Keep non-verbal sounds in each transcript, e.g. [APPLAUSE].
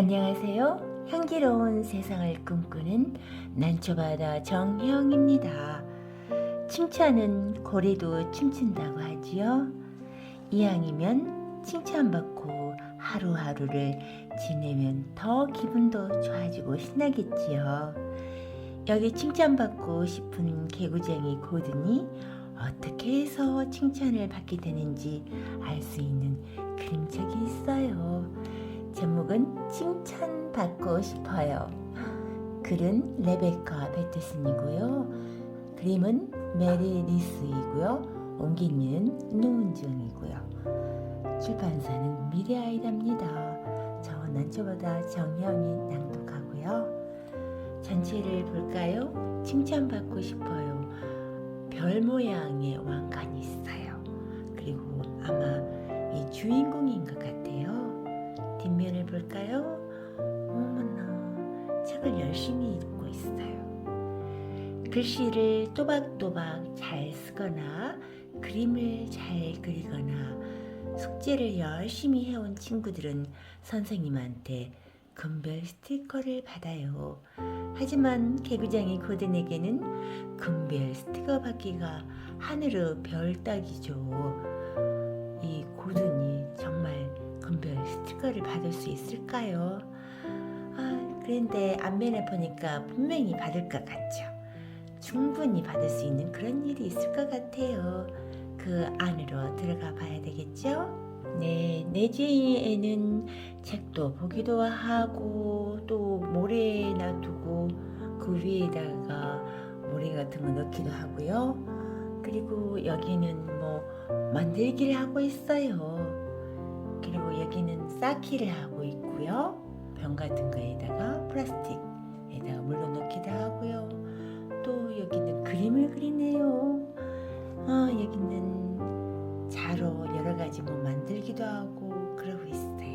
안녕하세요. 향기로운 세상을 꿈꾸는 난초바다 정혜영입니다. 칭찬은 고래도 춤춘다고 하지요. 이왕이면 칭찬받고 하루하루를 지내면 더 기분도 좋아지고 신나겠지요. 여기 칭찬받고 싶은 개구쟁이 고든이 어떻게 해서 칭찬을 받게 되는지 알 수 있는 그림책이 있어요. 제목은 칭찬받고 싶어요. 글은 레베카 베트슨이고요. 그림은 메리 리스이고요. 옮기는 노은정이고요. 출판사는 미래아이답니다. 저 난초보다 정형이 낭독하고요. 전체를 볼까요? 칭찬받고 싶어요. 별 모양의 왕관이 있어요. 그리고 아마 이 주인공인 것 같아요. 뒷면을 볼까요? 어머나, 책을 열심히 읽고 있어요. 글씨를 또박또박 잘 쓰거나 그림을 잘 그리거나 숙제를 열심히 해온 친구들은 선생님한테 금별 스티커를 받아요. 하지만 개구장이 고든에게는 금별 스티커 받기가 하늘의 별 따기죠. 이 정말 스티커를 받을 수 있을까요? 아, 그런데 앞면에 보니까 분명히 받을 것 같죠. 충분히 받을 수 있는 그런 일이 있을 것 같아요. 그 안으로 들어가 봐야 되겠죠? 네, 내지에는 책도 보기도 하고 또 모래에 놔두고 그 위에다가 모래 같은 거 넣기도 하고요. 그리고 여기는 뭐 만들기를 하고 있어요. 그리고 여기는 쌓기를 하고 있고요. 병 같은 거에다가 플라스틱에다가 물로 넣기도 하고요. 또 여기는 그림을 그리네요. 아, 여기는 자로 여러 가지 뭐 만들기도 하고 그러고 있어요.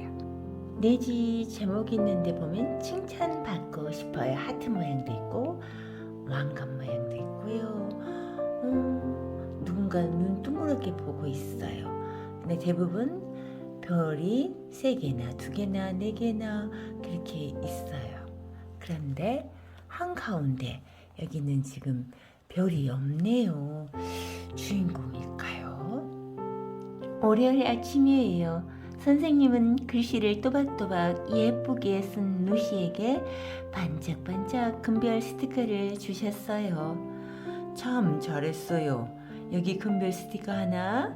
내지 제목 있는데 보면 칭찬받고 싶어요. 하트 모양도 있고 왕관 모양도 있고요. 음, 누군가 눈 둥그렇게 보고 있어요. 근데 대부분 별이 세 개나 두 개나 네 개나 그렇게 있어요. 그런데 한 가운데 여기는 지금 별이 없네요. 주인공일까요? 월요일 아침이에요. 선생님은 글씨를 또박또박 예쁘게 쓴 루시에게 반짝반짝 금별 스티커를 주셨어요. 참 잘했어요. 여기 금별 스티커 하나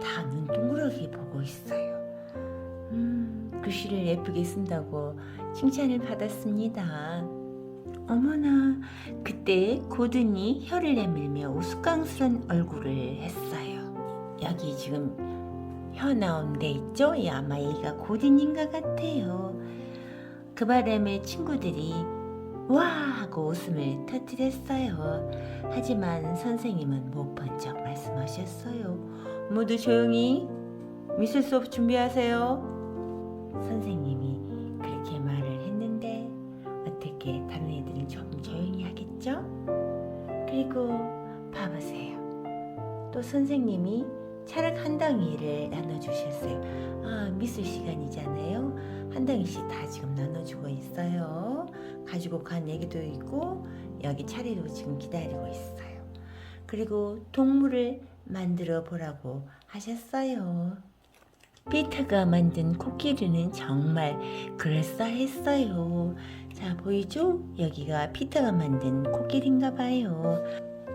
다 눈 동그랗게 보고 있어요. 음, 글씨를 예쁘게 쓴다고 칭찬을 받았습니다. 어머나, 그때 고든이 혀를 내밀며 우스꽝스런 얼굴을 했어요. 여기 지금 혀 나온 데 있죠? 이 아마 얘가 고든인 것 같아요. 그 바람에 친구들이 와 하고 웃음을 터뜨렸어요. 하지만 선생님은 못 본 척 말씀하셨어요. 모두 조용히 미술 수업 준비하세요. 선생님이 그렇게 말을 했는데 어떻게 다른 애들은 좀 조용히 하겠죠? 그리고 봐보세요. 또 선생님이 차를 한 덩이를 나눠주셨어요. 아, 미술 시간이잖아요. 한 덩이씩 다 지금 나눠주고 있어요. 가지고 간 얘기도 있고 여기 차례로 지금 기다리고 있어요. 그리고 동물을 만들어 보라고 하셨어요. 피터가 만든 코끼리는 정말 그럴싸했어요. 자, 보이죠? 여기가 피터가 만든 코끼리인가 봐요.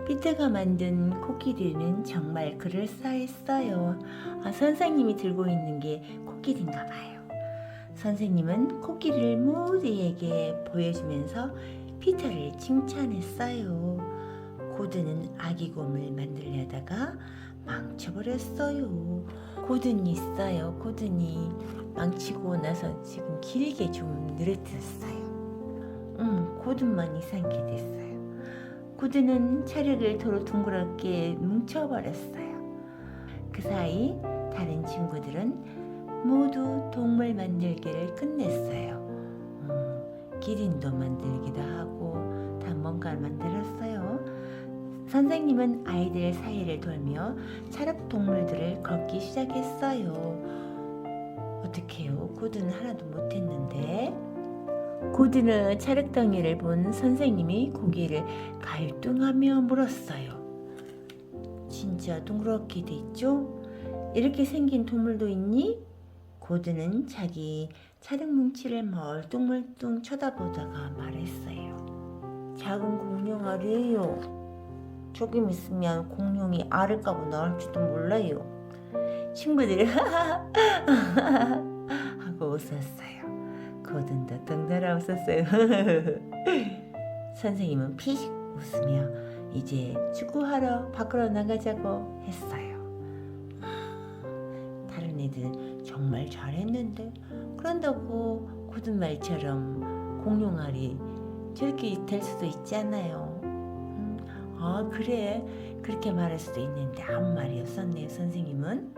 피터가 만든 코끼리는 정말 그럴싸했어요. 아, 선생님이 들고 있는 게 코끼리인가 봐요. 선생님은 코끼리를 모두에게 보여주면서 피터를 칭찬했어요. 고든은 아기 곰을 만들려다가 망쳐버렸어요. 고든이 있어요. 고든이 망치고 나서 지금 길게 좀 늘어뜨렸어요. 음, 고든만 이상하게 됐어요. 고든은 차력을 도로 둥그렇게 뭉쳐버렸어요. 그 사이 다른 친구들은 모두 동물 만들기를 끝냈어요. 음, 기린도 만들기도 하고 다 뭔가를 만들었어요. 선생님은 아이들 사이를 돌며 차력 동물들을 걷기 시작했어요. 어떡해요? 고든 하나도 못했는데. 고든은 차륵덩이를 본 선생님이 고개를 갈등하며 물었어요. 진짜 동그랗게 돼 있죠? 이렇게 생긴 동물도 있니? 고든은 자기 차륵 뭉치를 멀뚱멀뚱 쳐다보다가 말했어요. 작은 공룡 알이에요. 조금 있으면 공룡이 알을 까고 나올지도 몰라요. 친구들이 [LAUGHS] 하고 웃었어요. 고든도 덩달아 웃었어요. [LAUGHS] 선생님은 피식 웃으며 이제 축구하러 밖으로 나가자고 했어요. 다른 애들 정말 잘했는데 그런다고 고든 말처럼 공룡알이 저렇게 될 수도 있잖아요. 음, 아 그래 그렇게 말할 수도 있는데 아무 말이 없었네요 선생님은.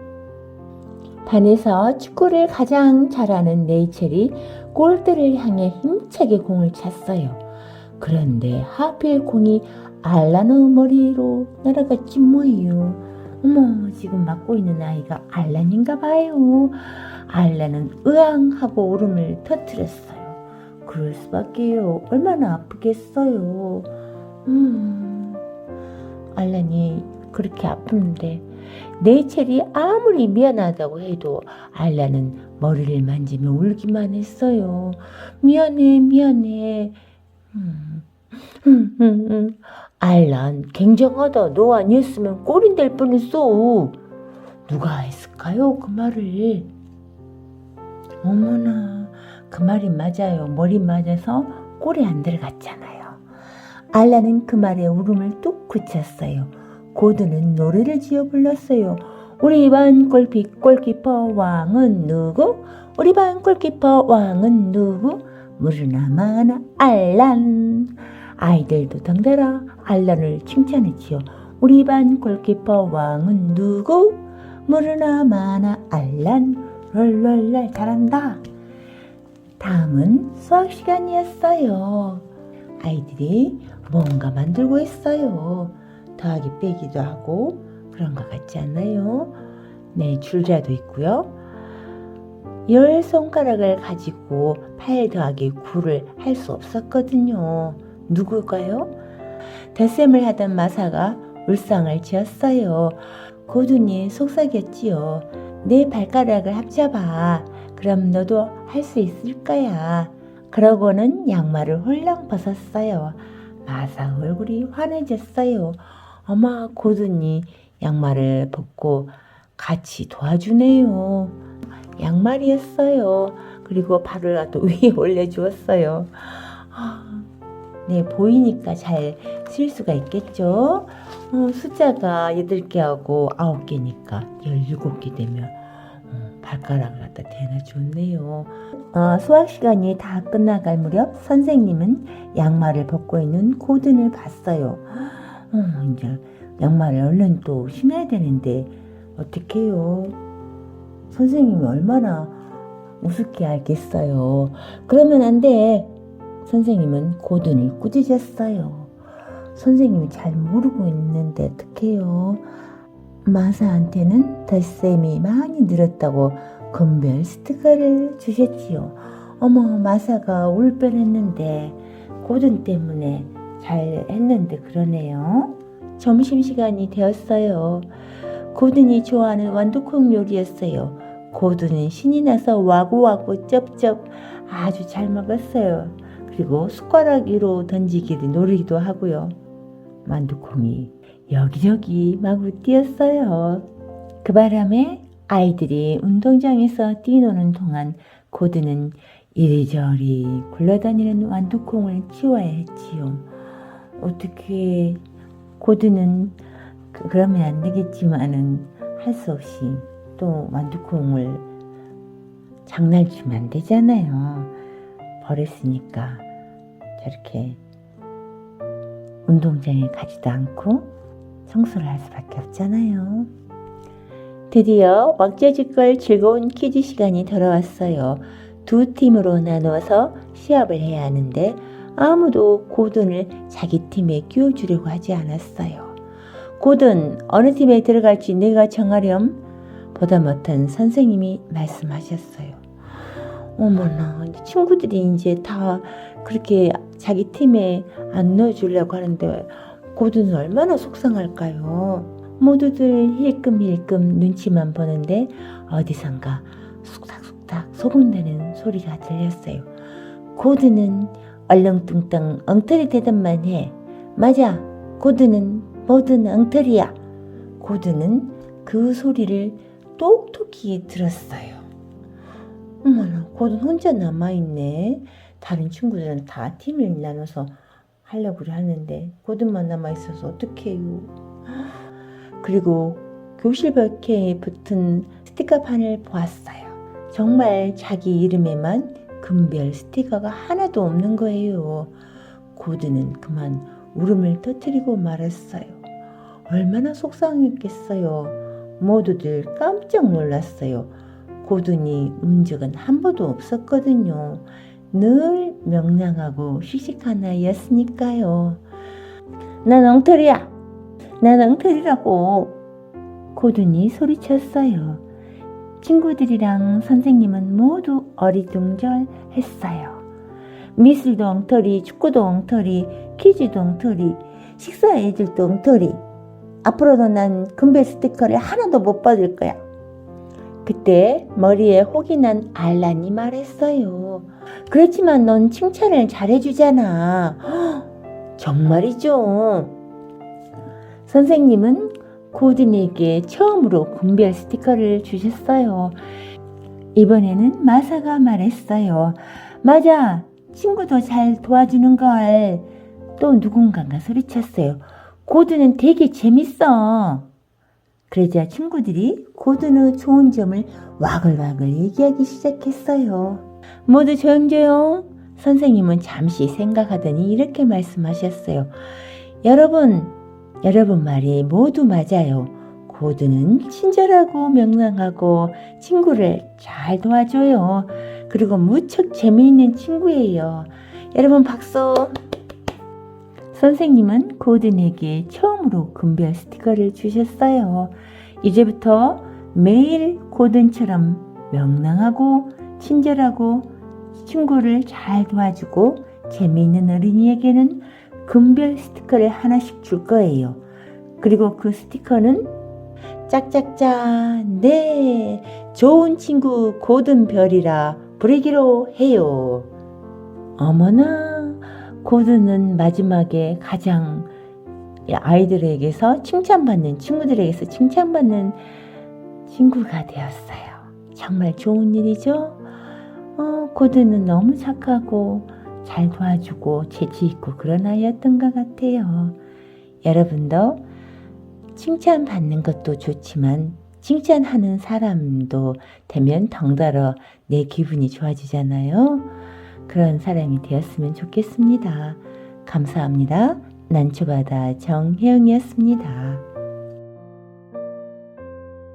반에서 축구를 가장 잘하는 네이첼이 골대를 향해 힘차게 공을 찼어요. 그런데 하필 공이 알라의 머리로 날아갔지 뭐예요. 어머 지금 맡고 있는 아이가 알란인가 봐요. 알라는 으앙 하고 울음을 터뜨렸어요. 그럴 수밖에요. 얼마나 아프겠어요. 음, 알란이 그렇게 아픈데 네첼이 아무리 미안하다고 해도 알라는 머리를 만지며 울기만 했어요. 미안해, 미안해. 알란, 굉장하다. 너 아니었으면 꼴인 될 뻔했어. 누가 했을까요? 그 말을. 어머나, 그 말이 맞아요. 머리 맞아서 꼴이 안 들어갔잖아요. 알라는 그 말에 울음을 뚝 그쳤어요. 고드는 노래를 지어 불렀어요. 우리 반 골피 골키퍼 왕은 누구? 우리 반 골키퍼 왕은 누구? 무르나 마나 알란. 아이들도 덩달아 알란을 칭찬했지요. 우리 반 골키퍼 왕은 누구? 무르나 마나 알란. 롤롤롤 잘한다. 다음은 수학 시간이었어요. 아이들이 뭔가 만들고 있어요. 더하기 빼기도 하고 그런 것 같지 않나요? 네, 줄자도 있고요. 열 손가락을 가지고 8 더하기 9를 할 수 없었거든요. 누굴까요? 덧셈을 하던 마사가 울상을 지었어요. 고든이 속삭였지요. 내 발가락을 합쳐봐. 그럼 너도 할 수 있을 거야. 그러고는 양말을 홀랑 벗었어요. 마사 얼굴이 환해졌어요. 어마 고든이 양말을 벗고 같이 도와주네요. 양말이었어요. 그리고 발을 또 [LAUGHS] 위에 올려주었어요. 아, 네, 보이니까 잘 쓸 수가 있겠죠? 어, 숫자가 8개하고 9개니까 17개 되면 어, 발가락을 갖다 대나 좋네요. 어, 수학 시간이 다 끝나갈 무렵 선생님은 양말을 벗고 있는 고든을 봤어요. 어, 이제 양말을 얼른 또 신어야 되는데 어떡해요. 선생님이 얼마나 우습게 알겠어요. 그러면 안 돼. 선생님은 고든을 꾸짖었어요. 선생님이 잘 모르고 있는데 어떡해요. 마사한테는 덧셈이 많이 늘었다고 금별 스티커를 주셨지요. 어머 마사가 울 뻔했는데 고든 때문에 잘 했는데 그러네요. 점심시간이 되었어요. 고든이 좋아하는 완두콩 요리였어요. 고든은 신이 나서 와구와구 쩝쩝 아주 잘 먹었어요. 그리고 숟가락 위로 던지기를 노리기도 하고요. 완두콩이 여기저기 마구 뛰었어요. 그 바람에 아이들이 운동장에서 뛰노는 동안 고든은 이리저리 굴러다니는 완두콩을 치워야 했지요. 어떻게 고든은 그- 그러면 안 되겠지만은 할 수 없이 또 완두콩을 장날 주면 안 되잖아요. 버렸으니까 저렇게 운동장에 가지도 않고 청소를 할 수밖에 없잖아요. 드디어 왕자지껄 즐거운 퀴즈 시간이 돌아왔어요. 두 팀으로 나누어서 시합을 해야 하는데 아무도 고든을 자기 팀에 끼워주려고 하지 않았어요. 고든 어느 팀에 들어갈지 내가 정하렴. 보다 못한 선생님이 말씀하셨어요. 어머나, 친구들이 이제 다 그렇게 자기 팀에 안 넣어주려고 하는데 고든은 얼마나 속상할까요? 모두들 힐끔힐끔 눈치만 보는데 어디선가 쑥닥쑥닥 소문나는 소리가 들렸어요. 고든은 얼렁뚱땅 엉터리 대답만 해. 맞아, 고든은 뭐든 엉터리야. 고든은 그 소리를 똑똑히 들었어요. 어머나, 고든 혼자 남아있네. 다른 친구들은 다 팀을 나눠서 하려고 하는데 고든만 남아있어서 어떡해요. 그리고 교실 벽에 붙은 스티커판을 보았어요. 정말 자기 이름에만 금별 스티커가 하나도 없는 거예요. 고든은 그만 울음을 터뜨리고 말았어요. 얼마나 속상했겠어요. 모두들 깜짝 놀랐어요. 고든이 운 적은 한 번도 없었거든요. 늘 명랑하고 씩씩한 아이였으니까요. 난 엉터리야. 난 엉터리라고. 고든이 소리쳤어요. 친구들이랑 선생님은 모두 어리둥절했어요. 미술도 엉터리, 축구도 엉터리, 퀴즈도 엉터리, 식사 애들도 엉터리. 앞으로도 난 금배 스티커를 하나도 못 받을 거야. 그때 머리에 혹이 난 알란이 말했어요. 그렇지만 넌 칭찬을 잘해주잖아. 헉, [GASPS] 정말이죠. 선생님은 고든에게 처음으로 금별 스티커를 주셨어요. 이번에는 마사가 말했어요. 맞아, 친구도 잘 도와주는 걸. 또 누군가가 소리쳤어요. 고든은 되게 재밌어. 그러자 친구들이 고든의 좋은 점을 와글와글 얘기하기 시작했어요. 모두 조용조용. 선생님은 잠시 생각하더니 이렇게 말씀하셨어요. 여러분, 여러분 말이 모두 맞아요. 고든은 친절하고 명랑하고 친구를 잘 도와줘요. 그리고 무척 재미있는 친구예요. 여러분 박수. 선생님은 고든에게 처음으로 금별 스티커를 주셨어요. 이제부터 매일 고든처럼 명랑하고 친절하고 친구를 잘 도와주고 재미있는 어린이에게는 금별 스티커를 하나씩 줄 거예요. 그리고 그 스티커는 짝짝짝 네 좋은 친구 고든 별이라 부르기로 해요. 어머나 고든은 마지막에 가장 아이들에게서 칭찬받는 친구들에게서 칭찬받는 친구가 되었어요. 정말 좋은 일이죠. 어, 고든은 너무 착하고 잘 도와주고 재치 있고 그런 아이였던 것 같아요. 여러분도 칭찬받는 것도 좋지만 칭찬하는 사람도 되면 덩달아 내 기분이 좋아지잖아요. 그런 사람이 되었으면 좋겠습니다. 감사합니다. 난초바다 정혜영이었습니다.